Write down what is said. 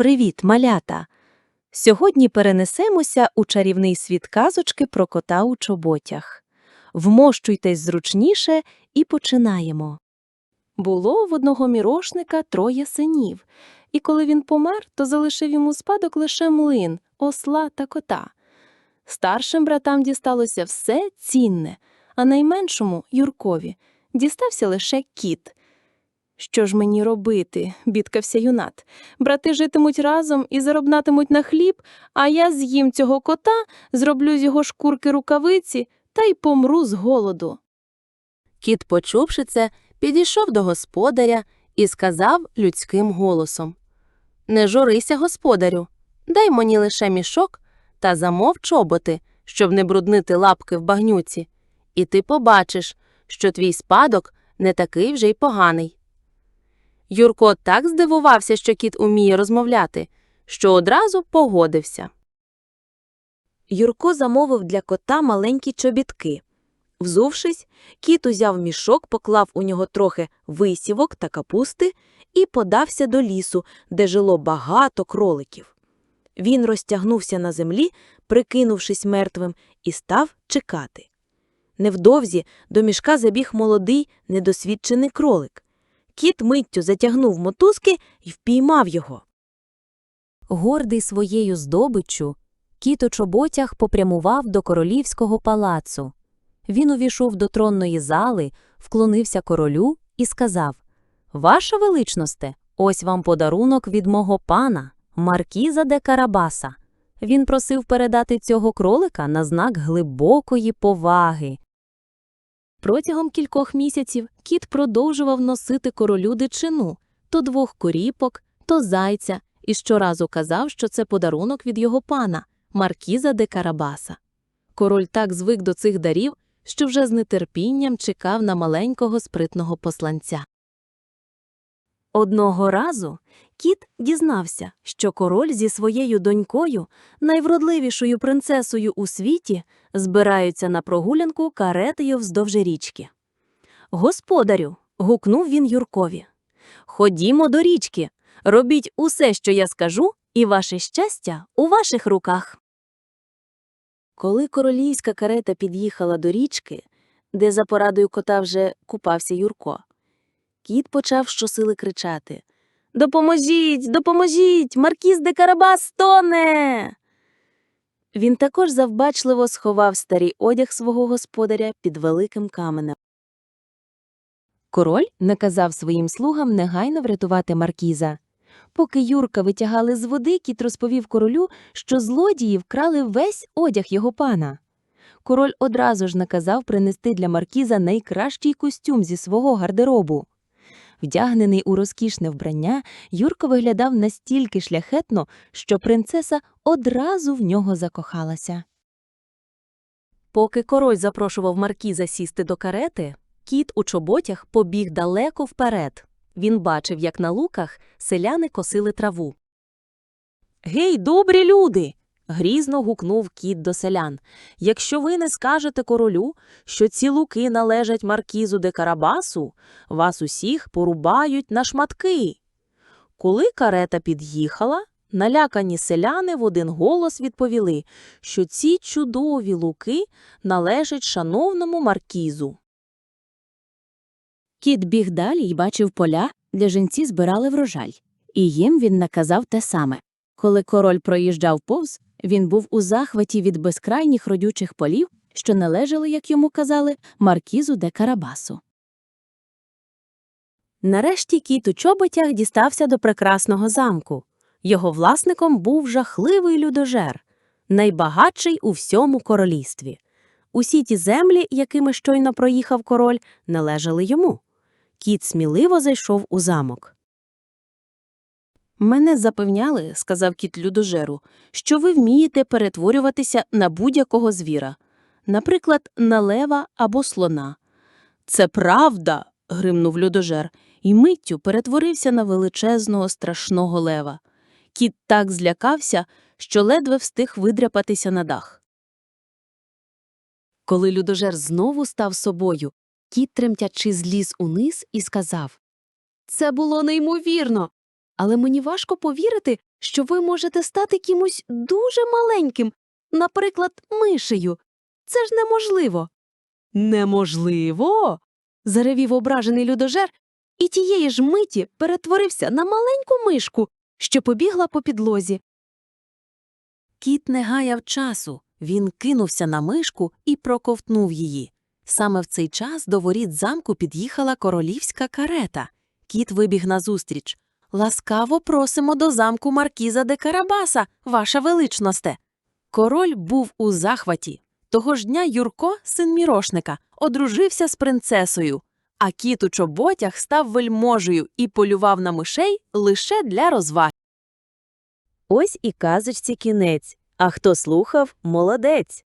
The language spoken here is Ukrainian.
Привіт, малята! Сьогодні перенесемося у чарівний світ казочки про кота у чоботях. Вмощуйтесь зручніше і починаємо. Було в одного мірошника троє синів, і коли він помер, то залишив йому спадок лише млин, осла та кота. Старшим братам дісталося все цінне, а найменшому Юркові дістався лише кіт. Що ж мені робити? бідкався юнат. Брати житимуть разом і заробнатимуть на хліб, а я з'їм цього кота, зроблю з його шкурки рукавиці та й помру з голоду. Кіт, почувши це, підійшов до господаря і сказав людським голосом Не журися, господарю, дай мені лише мішок та замов чоботи, щоб не бруднити лапки в багнюці, і ти побачиш, що твій спадок не такий вже й поганий. Юрко так здивувався, що кіт уміє розмовляти, що одразу погодився. Юрко замовив для кота маленькі чобітки. Взувшись, кіт узяв мішок, поклав у нього трохи висівок та капусти і подався до лісу, де жило багато кроликів. Він розтягнувся на землі, прикинувшись мертвим, і став чекати. Невдовзі до мішка забіг молодий, недосвідчений кролик. Кіт миттю затягнув мотузки і впіймав його. Гордий своєю здобиччю, кіт у чоботях попрямував до королівського палацу. Він увійшов до тронної зали, вклонився королю і сказав Ваша величносте, ось вам подарунок від мого пана, маркіза де Карабаса. Він просив передати цього кролика на знак глибокої поваги. Протягом кількох місяців кіт продовжував носити королю дичину то двох коріпок, то зайця, і щоразу казав, що це подарунок від його пана, маркіза де Карабаса. Король так звик до цих дарів, що вже з нетерпінням чекав на маленького спритного посланця. Одного разу кіт дізнався, що король зі своєю донькою, найвродливішою принцесою у світі, збираються на прогулянку каретою вздовж річки. Господарю, гукнув він Юркові. Ходімо до річки, робіть усе, що я скажу, і ваше щастя у ваших руках. Коли королівська карета під'їхала до річки, де за порадою кота вже купався Юрко, кіт почав щосили кричати Допоможіть, допоможіть! Маркіз де Карабас тоне. Він також завбачливо сховав старий одяг свого господаря під великим каменем. Король наказав своїм слугам негайно врятувати маркіза. Поки Юрка витягали з води, кіт розповів королю, що злодії вкрали весь одяг його пана. Король одразу ж наказав принести для маркіза найкращий костюм зі свого гардеробу. Вдягнений у розкішне вбрання, Юрко виглядав настільки шляхетно, що принцеса одразу в нього закохалася. Поки король запрошував маркіза сісти до карети, кіт у чоботях побіг далеко вперед. Він бачив, як на луках селяни косили траву. Гей, добрі люди. Грізно гукнув кіт до селян. Якщо ви не скажете королю, що ці луки належать маркізу де Карабасу, вас усіх порубають на шматки. Коли карета під'їхала, налякані селяни в один голос відповіли, що ці чудові луки належать шановному маркізу. Кіт біг далі й бачив поля, де жінці збирали врожай, і їм він наказав те саме. Коли король проїжджав повз, він був у захваті від безкрайніх родючих полів, що належали, як йому казали, маркізу де Карабасу. Нарешті кіт у чоботях дістався до прекрасного замку. Його власником був жахливий людожер, найбагатший у всьому королівстві. Усі ті землі, якими щойно проїхав король, належали йому. Кіт сміливо зайшов у замок. Мене запевняли, сказав кіт людожеру, що ви вмієте перетворюватися на будь-якого звіра, наприклад, на лева або слона. Це правда. гримнув людожер, і миттю перетворився на величезного страшного лева. Кіт так злякався, що ледве встиг видряпатися на дах. Коли людожер знову став собою, кіт тремтячи зліз униз і сказав Це було неймовірно. Але мені важко повірити, що ви можете стати кимось дуже маленьким, наприклад, мишею. Це ж неможливо. Неможливо. заревів ображений людожер і тієї ж миті перетворився на маленьку мишку, що побігла по підлозі. Кіт не гаяв часу. Він кинувся на мишку і проковтнув її. Саме в цей час до воріт замку під'їхала королівська карета. Кіт вибіг назустріч. Ласкаво просимо до замку маркіза де Карабаса, ваша величносте. Король був у захваті. Того ж дня Юрко, син мірошника, одружився з принцесою, а кіт у чоботях став вельможею і полював на мишей лише для розваг. Ось і казочці кінець. А хто слухав – молодець.